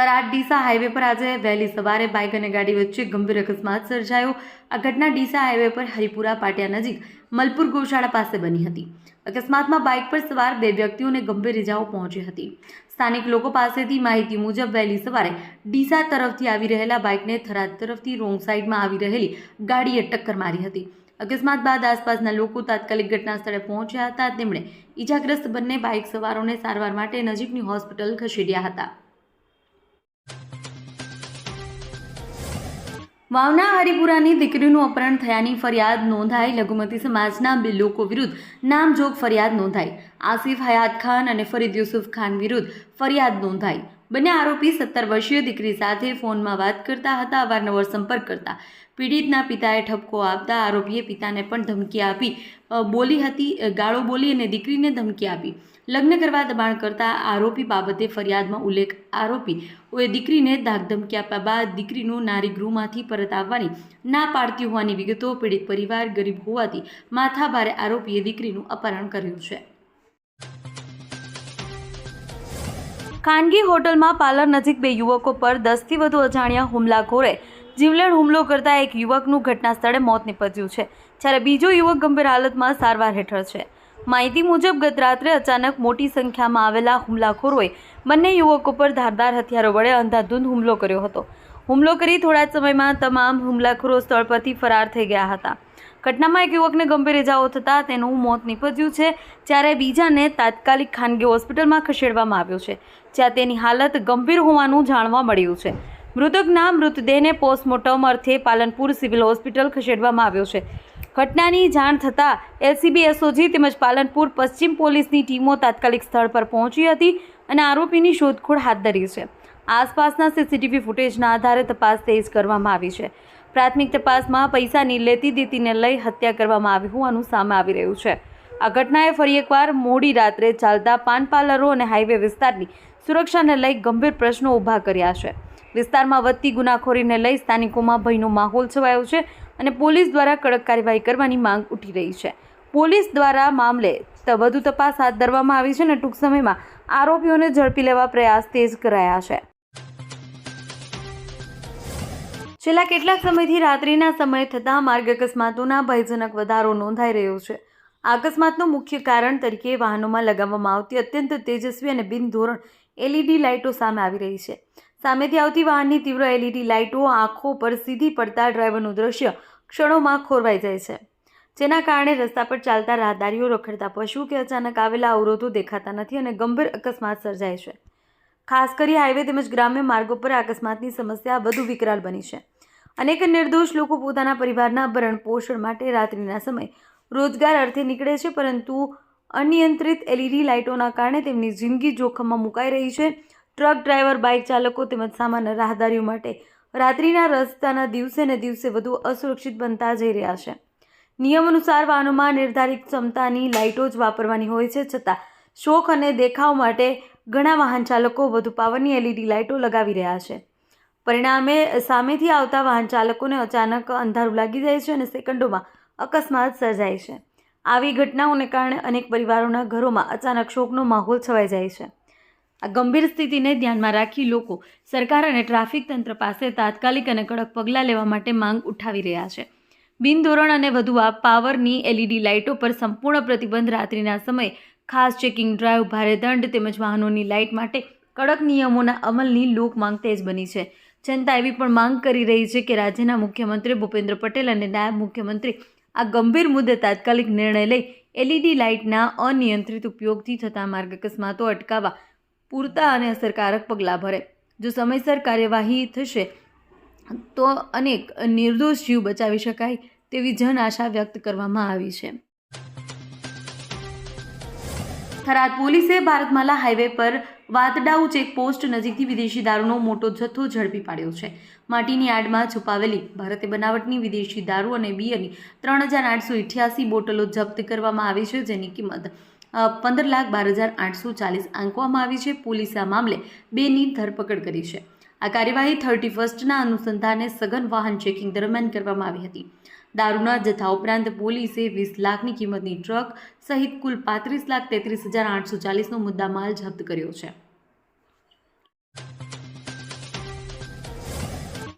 Tharad Deesa highway પર આજે વહેલી સવારે બાઇક અને ગાડી વચ્ચે ગંભીર અકસ્માત સર્જાયો. આ ઘટના ડીસા હાઈવે પર હરિપુરા પાટિયા નજીક મલપુર ગૌશાળા પાસે બની હતી. અકસ્માતમાં બાઇક પર સવાર બે વ્યક્તિઓને ગંભીર ઇજાઓ પહોંચી હતી. સ્થાનિક લોકો પાસેથી માહિતી મુજબ વહેલી સવારે ડીસા તરફથી આવી રહેલા બાઇકને થરાદ તરફથી રોંગ સાઈડમાં આવી રહેલી ગાડીએ ટક્કર મારી હતી. અકસ્માત બાદ આસપાસના લોકો તાત્કાલિક ઘટના સ્થળે પહોંચ્યા હતા. તેમણે ઇજાગ્રસ્ત બંને બાઇક સવારોને સારવાર માટે નજીકની હોસ્પિટલ ખસેડ્યા હતા. વાવના હરિપુરાની દીકરીનું અપહરણ થયાની ફરિયાદ નોંધાઈ. લઘુમતી સમાજના બે લોકો વિરુદ્ધ નામજોગ ફરિયાદ નોંધાઈ. આસિફ હયાત ખાન અને ફરીદ યુસુફ ખાન વિરુદ્ધ ફરિયાદ નોંધાઈ. બંને આરોપી સત્તર વર્ષીય દીકરી સાથે ફોનમાં વાત કરતા હતા, અવારનવાર સંપર્ક કરતા. પીડિતના પિતાએ ઠપકો આપતા આરોપીએ પિતાને પણ ધમકી આપી બોલી હતી ગાળો બોલી અને દીકરીને ધમકી આપી. લગ્ન કરવા દબાણ કરતા આરોપી બાબતે ફરિયાદમાં ઉલ્લેખ આરોપી, ઓએ દીકરીને ધાકધમકી આપ્યા બાદ દીકરીનું નારી ગૃહમાંથી પરત આવવાની ના પાડતી હોવાની વિગતો પીડિત પરિવાર ગરીબ હોવાથી માથાભારે આરોપીએ દીકરીનું અપહરણ કર્યું છે. ખાનગી હોટલમાં પાર્લર નજીક બે યુવકો પર દસથી વધુ અજાણ્યા હુમલાખોરે જીવલેણ હુમલો કરતા એક યુવકનું ઘટના સ્થળે મોત નીપજ્યું છે, જ્યારે બીજો યુવક ગંભીર હાલતમાં સારવાર હેઠળ છે. માહિતી મુજબ, ગત રાત્રે અચાનક મોટી સંખ્યામાં આવેલા હુમલાખોરોએ બંને યુવકો પર ધારદાર હથિયારો વડે અંધાધૂંધ હુમલો કર્યો હતો. હુમલો કરી થોડા સમયમાં તમામ હુમલાખોરો સ્થળ પરથી ફરાર થઈ ગયા હતા. ઘટનામાં એક યુવકને ગંભીર ઇજાઓ થતાં તેનું મોત નીપજ્યું છે, જ્યારે બીજાને તાત્કાલિક ખાનગી હોસ્પિટલમાં ખસેડવામાં આવ્યો છે, જ્યાં તેની હાલત ગંભીર હોવાનું જાણવા મળ્યું છે. મૃતકના મૃતદેહને પોસ્ટમોર્ટમ અર્થે પાલનપુર સિવિલ હોસ્પિટલ ખસેડવામાં આવ્યો છે. ઘટનાની જાણ થતાં એલસીબી, એસઓજી તેમજ પાલનપુર પશ્ચિમ પોલીસની ટીમો તાત્કાલિક સ્થળ પર પહોંચી હતી અને આરોપીની શોધખોળ હાથ ધરી છે. આસપાસના સીસીટીવી ફૂટેજના આધારે તપાસ તેજ કરવામાં આવી છે. પ્રાથમિક તપાસમાં પૈસાની લેતી દેતીને લઈ હત્યા કરવામાં આવી હોવાનું સામે આવી રહ્યું છે. આ ઘટનાએ ફરી એકવાર મોડી રાત્રે ચાલતા પાન પાર્લરો અને હાઈવે વિસ્તારની સુરક્ષાને લઈ ગંભીર પ્રશ્નો ઊભા કર્યા છે. વિસ્તારમાં વધતી ગુનાખોરીને લઈ સ્થાનિકોમાં ભયનો માહોલ છવાયો છે અને પોલીસ દ્વારા કડક કાર્યવાહી કરવાની માંગ ઉઠી રહી છે. પોલીસ દ્વારા મામલે વધુ તપાસ હાથ ધરવામાં આવી છે અને ટૂંક સમયમાં આરોપીઓને ઝડપી લેવા પ્રયાસ તેજ કરાયા છે. છેલ્લા કેટલાક સમયથી રાત્રિના સમય થતાં માર્ગ અકસ્માતોના ભયજનક વધારો નોંધાઈ રહ્યો છે. આ અકસ્માતનું મુખ્ય કારણ તરીકે વાહનોમાં લગાવવામાં આવતી અત્યંત તેજસ્વી અને બિનધોરણ એલઈડી લાઇટો સામે આવી રહી છે. સામેથી આવતી વાહનની તીવ્ર એલઈડી લાઇટો આંખો પર સીધી પડતા ડ્રાઈવરનું દ્રશ્ય ક્ષણોમાં ખોરવાઈ જાય છે. જેના કારણે રસ્તા પર ચાલતા રાહદારીઓ રખડતા પશુ કે અચાનક આવેલા અવરોધો દેખાતા નથી અને ગંભીર અકસ્માત સર્જાય છે. ખાસ કરી હાઈવે તેમજ ગ્રામ્ય માર્ગો પર અકસ્માતની સમસ્યા વધુ વિકરાળ બની છે. અનેક નિર્દોષ લોકો પોતાના પરિવારના ભરણ પોષણ માટે રાત્રિના સમય રોજગાર અર્થે નીકળે છે, પરંતુ અનિયંત્રિત એલઈડી લાઇટોના કારણે તેમની જિંદગી જોખમમાં મુકાઈ રહી છે. ટ્રક ડ્રાઈવર, બાઇક ચાલકો તેમજ સામાન્ય રાહદારીઓ માટે રાત્રિના રસ્તાના દિવસે ને દિવસે વધુ અસુરક્ષિત બનતા જઈ રહ્યા છે. નિયમ અનુસાર વાહનોમાં નિર્ધારિત ક્ષમતાની લાઇટો જ વાપરવાની હોય છે, છતાં શોખ અને દેખાવ માટે ઘણા વાહન ચાલકો વધુ પાવરની એલઈડી લાઇટો લગાવી રહ્યા છે. પરિણામે સામેથી આવતા વાહન ચાલકોને અચાનક અંધારું લાગી જાય છે અને સેકન્ડોમાં અકસ્માત સર્જાય છે. આવી ઘટનાઓને કારણે અનેક પરિવારોના ઘરોમાં અચાનક શોકનો માહોલ છવાઈ જાય છે. આ ગંભીર સ્થિતિને ધ્યાનમાં રાખી લોકો સરકાર અને ટ્રાફિક તંત્ર પાસે તાત્કાલિક અને કડક પગલાં લેવા માટે માંગ ઉઠાવી રહ્યા છે. બિનધોરણ અને વધુ આ પાવરની એલઈડી લાઇટો પર સંપૂર્ણ પ્રતિબંધ રાત્રિના સમયે ખાસ ચેકિંગ ડ્રાઈવ ભારે દંડ તેમજ વાહનોની લાઇટ માટે કડક નિયમોના અમલની લોક માંગ તેજ બની છે. જનતા એવી પણ માંગ કરી રહી છે કે રાજ્યના મુખ્યમંત્રી ભૂપેન્દ્ર પટેલ અને નાયબ મુખ્યમંત્રી આ ગંભીર મુદ્દે તાત્કાલિક નિર્ણય લઈ એલઈડી લાઇટના અનિયંત્રિત ઉપયોગથી થતા માર્ગ અકસ્માતો અટકાવવા પૂરતા અને અસરકારક પગલાં ભરે. જો સમયસર કાર્યવાહી થશે તો અનેક નિર્દોષ જીવ બચાવી શકાય તેવી જન આશા વ્યક્ત કરવામાં આવી છે. થરાદ પોલીસે ભારતમાલા હાઈવે પર વાતડાઉ ચેકપોસ્ટ નજીકથી વિદેશી દારૂનો મોટો જથ્થો ઝડપી પાડ્યો છે. માટીની આડમાં છુપાવેલી ભારતે બનાવટની વિદેશી દારૂ અને બિયરની ત્રણ હજાર આઠસો ઇઠ્યાસી બોટલો જપ્ત કરવામાં આવી છે, જેની કિંમત પંદર લાખ બાર હજાર આઠસો ચાલીસ આંકવામાં આવી છે. પોલીસે આ મામલે બેની ધરપકડ કરી છે. આ કાર્યવાહી થર્ટી ફર્સ્ટના અનુસંધાને સઘન વાહન ચેકિંગ દરમિયાન કરવામાં આવી હતી. દારૂના જથ્થા ઉપરાંત પોલીસે વીસ લાખની કિંમતની ટ્રક સહિત કુલ પાંત્રીસ લાખ તેત્રીસ હજાર આઠસો ચાલીસનો મુદ્દામાલ જપ્ત કર્યો છે.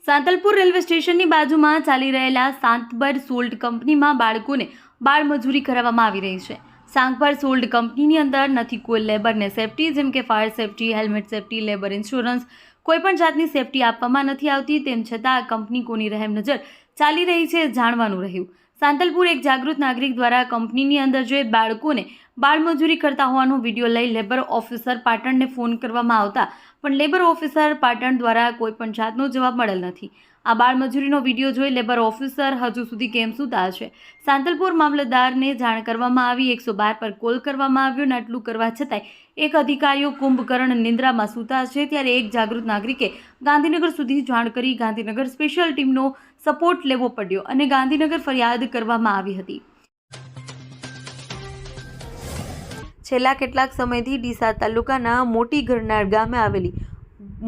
સાંતલપુર રેલવે સ્ટેશનની બાજુમાં ચાલી રહેલા સાંતબર સોલ્ટ કંપનીમાં બાળકોને બાળમજૂરી કરાવવામાં આવી રહી છે. સાંગભર સોલ્ડ કંપનીની અંદર નથી કોઈ લેબરને સેફટી, જેમ કે fire safety, helmet safety, labour insurance કોઈપણ જાતની સેફટી આપવામાં નથી આવતી, તેમ છતાં આ કંપની કોની રહેમ નજર ચાલી રહી છે જાણવાનું રહ્યું. સાંતલપુર એક જાગૃત નાગરિક દ્વારા કંપનીની અંદર જે બાળકોને બાળમજૂરી કરતા હોવાનો વીડિયો લઈ લેબર ઓફિસર પાટણને ફોન કરવામાં આવતા, પણ લેબર ઓફિસર પાટણ દ્વારા કોઈ પણ જાતનો જવાબ મળેલ નથી. આ બાળમજૂરીનો વીડિયો જોઈ લેબર ઓફિસર હજુ સુધી કેમ સુતા છે? સાંતલપુર મામલતદારને જાણ કરવામાં આવી, એકસો બાર પર કોલ કરવામાં આવ્યો અને આટલું કરવા છતાંય એક અધિકારીઓ કુંભકર્ણ નિંદ્રામાં સૂતા છે. ત્યારે એક જાગૃત નાગરિકે ગાંધીનગર સુધી જાણ કરી ગાંધીનગર સ્પેશિયલ ટીમનો સપોર્ટ લેવો પડ્યો અને ગાંધીનગર ફરિયાદ કરવામાં આવી હતી. છેલ્લા કેટલાક સમયથી ડીસા તાલુકાના મોટી ગરનાળ ગામે આવેલી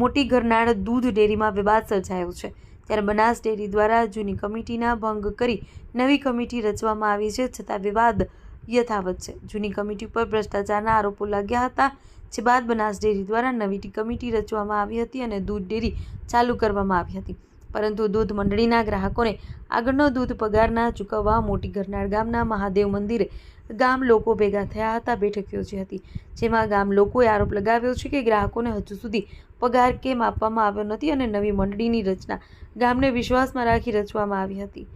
મોટી ગરનાળ દૂધ ડેરીમાં વિવાદ સર્જાયો છે ત્યારે બનાસ ડેરી દ્વારા જૂની કમિટીના ભંગ કરી નવી કમિટી રચવામાં આવી છે, છતાં વિવાદ યથાવત છે. જૂની કમિટી પર ભ્રષ્ટાચારના આરોપો લાગ્યા હતા, જે બાદ બનાસ ડેરી દ્વારા નવી કમિટી રચવામાં આવી હતી અને દૂધ ડેરી ચાલુ કરવામાં આવી હતી. પરંતુ દૂધ મંડળીના ગ્રાહકોને આગળનો દૂધ પગારના ચૂકવવા મોટી ગરનાળ ગામના મહાદેવ મંદિરે ગામ લોકો ભેગા થયા હતા બેઠક યોજી હતી. જેમાં ગામ લોકોએ આરોપ લગાવ્યો છે કે ગ્રાહકોને હજુ સુધી પગાર કેમ આપવામાં આવ્યો નથી અને નવી મંડળીની રચના ગામને વિશ્વાસમાં રાખી રચવામાં આવી હતી.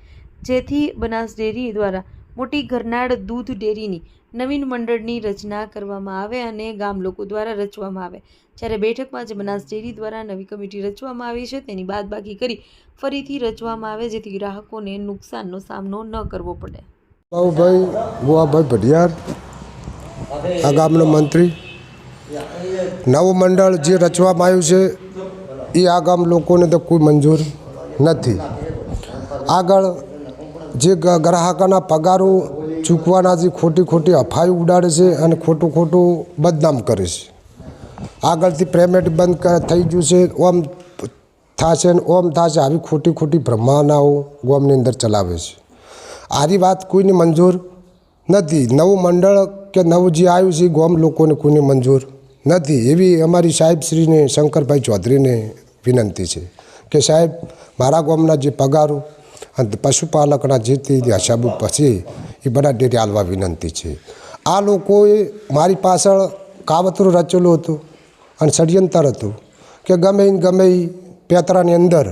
જેથી બનાસ ડેરી દ્વારા મોટી ગરનાળ દૂધ ડેરીની નવીન મંડળની રચના કરવામાં આવે અને ગામ લોકો દ્વારા રચવામાં આવે. જ્યારે બેઠકમાં જે બનાસ ડેરી દ્વારા નવી કમિટી રચવામાં આવી છે, તેની બાદબાકી કરી ફરીથી રચવામાં આવે, જેથી ગ્રાહકોને નુકસાનનો સામનો ન કરવો પડે. બાબુભાઈ ગોવાભાઈ ભટિયાર આ ગામનો મંત્રી નવું મંડળ જે રચવામાં આવ્યું છે એ આ ગામ લોકોને તો કોઈ મંજૂર નથી આગળ જે ગ- ગ્રાહકોના પગારો ચૂકવાના જે ખોટી ખોટી અફાઈ ઉડાડે છે અને ખોટું ખોટું બદનામ કરે છે। આગળથી પેમેન્ટ બંધ ક- થઈ ગયું છે, ઓમ થશે ને ઓમ થશે, આવી ખોટી ખોટી ભ્રમાનાઓ ગામની અંદર ચલાવે છે। આરી વાત કોઈને મંજૂર નથી. નવું મંડળ કે નવું જે આવ્યું છે ગોમ લોકોને કોઈને મંજૂર નથી. એવી અમારી સાહેબશ્રીને શંકરભાઈ ચૌધરીને વિનંતી છે કે સાહેબ, મારા ગામના જે પગારો અને પશુપાલકના જે તે હસાબુ પછી એ બધા ડેરી હાલવા વિનંતી છે. આ લોકોએ મારી પાછળ કાવતરું રચેલું હતું અને ષડયંત્ર હતું કે ગમે ગમે પેતરાની અંદર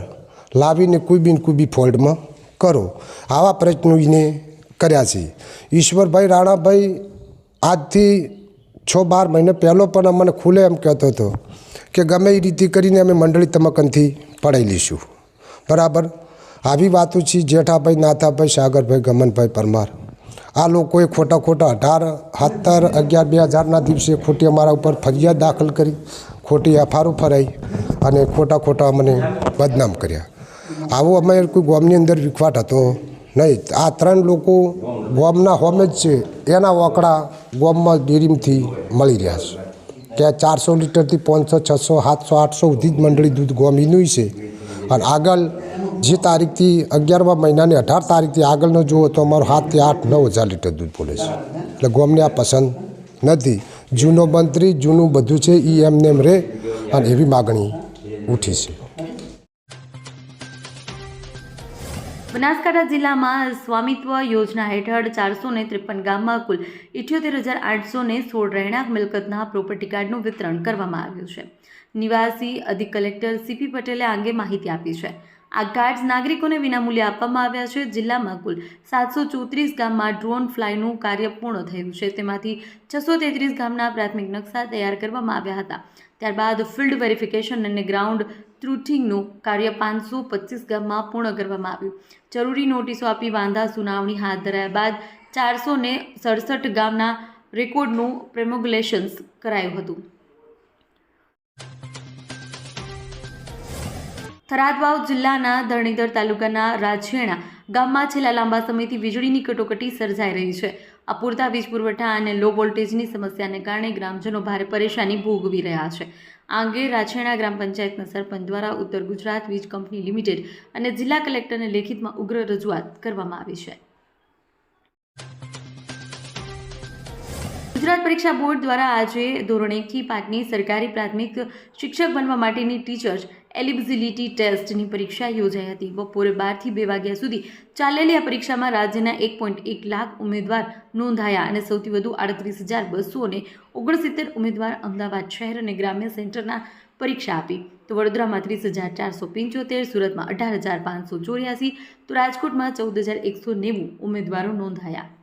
લાવીને કોઈ બી કોઈ બી ફોલ્ડમાં કરો. આવા પ્રયત્નો એને કર્યા છે. ઈશ્વરભાઈ રાણાભાઈ આજથી છ બાર મહિને પહેલો પણ અમને ખુલે એમ કહેતો હતો કે ગમે એ રીતે કરીને અમે મંડળી તમકનથી પડાવી લઈશું. બરાબર? આવી વાતો છે જેઠાભાઈ, નાથાભાઈ, સાગરભાઈ, ગમનભાઈ પરમાર. આ લોકોએ ખોટા ખોટા અઢાર, સત્તર, અગિયાર, બે હજારના દિવસે ખોટી અમારા ઉપર ફરિયાદ દાખલ કરી, ખોટી એફઆરઓ ફરાઈ અને ખોટા ખોટા અમને બદનામ કર્યા. આવો અમે કોઈ ગોમની અંદર વિખવાટ હતો નહીં. આ ત્રણ લોકો ગોમના હોમે જ છે. એના ઓકડા ગોમમાં ડેરીમથી મળી રહ્યા છે. કે ચારસો લીટરથી પાંચસો, છસો, સાતસો, આઠસો સુધી જ મંડળી દૂધ ગોમીનું છે. અને આગળ જે તારીખથી અગિયારમા મહિનાની અઢાર તારીખથી આગળનો જુઓ તો અમારો સાતથી આઠ, નવ હજાર લીટર દૂધ બોલે છે. એટલે ગોમને આ પસંદ નથી. જૂનો મંત્રી, જૂનું બધું છે એ એમને એમ રહે અને એવી માગણી ઉઠી છે. બનાસકાંઠા જિલ્લામાં સ્વામિત્વ યોજના હેઠળ ચારસો ને ત્રેપન ગામમાં કુલ ઇઠ્યોતેર હજાર આઠસો ને સોળ રહેણાંક મિલકતના પ્રોપર્ટી કાર્ડનું વિતરણ કરવામાં આવ્યું છે. નિવાસી અધિક કલેક્ટર સીપી પટેલે આ અંગે માહિતી આપી છે. આ કાર્ડ્સ નાગરિકોને વિનામૂલ્યે આપવામાં આવ્યા છે. જિલ્લામાં કુલ સાતસો ચોત્રીસ ગામમાં ડ્રોન ફ્લાયનું કાર્ય પૂર્ણ થયું છે. તેમાંથી છસો તેત્રીસ ગામના પ્રાથમિક નકશા તૈયાર કરવામાં આવ્યા હતા. ત્યારબાદ ફિલ્ડ વેરિફિકેશન અને ગ્રાઉન્ડ ટ્રુથિંગનું કાર્ય પાંચસો પચીસ ગામમાં પૂર્ણ કરવામાં આવ્યું. જરૂરી નોટિસો આપી વાંધા સુનાવણી હાથ ધરાયા બાદ ચારસો ને સડસઠ ગામના રેકોર્ડનું પ્રેમોગ્યુલેશન્સ કરાયું હતું. થરાદ વાવ જિલ્લાના ધરણીધર તાલુકાના રાજેણા ગામમાં છેલ્લા લાંબા સમયથી વીજળીની કટોકટી સર્જાઈ રહી છે. અપૂરતા વીજ પુરવઠા અને લો વોલ્ટેજની સમસ્યાને કારણે ગ્રામજનો ભારે પરેશાની ભોગવી રહ્યા છે. આ અંગે રાછેણા ગ્રામ પંચાયતના સરપંચ દ્વારા ઉત્તર ગુજરાત વીજ કંપની લિમિટેડ અને જિલ્લા કલેક્ટરને લેખિતમાં ઉગ્ર રજૂઆત કરવામાં આવી છે. ગુજરાત પરીક્ષા બોર્ડ દ્વારા આજે ધોરણ એકથી પાંચની સરકારી પ્રાથમિક શિક્ષક બનવા માટેની ટીચર્સ એલિબિલિટી ટેસ્ટની પરીક્ષા યોજાઈ હતી. બપોરે બારથી બે વાગ્યા સુધી ચાલેલી આ પરીક્ષામાં રાજ્યના એક પોઈન્ટ એક લાખ ઉમેદવાર નોંધાયા અને સૌથી વધુ આડત્રીસ હજાર બસો અને ઓગણસિત્તેર ઉમેદવાર અમદાવાદ શહેર અને ગ્રામ્ય સેન્ટરના પરીક્ષા આપી. તો વડોદરામાં ત્રીસ હજાર ચારસો પંચોતેર, સુરતમાં અઢાર હજાર પાંચસો ચોર્યાસી, તો રાજકોટમાં ચૌદ હજાર એકસો નેવું ઉમેદવારો નોંધાયા.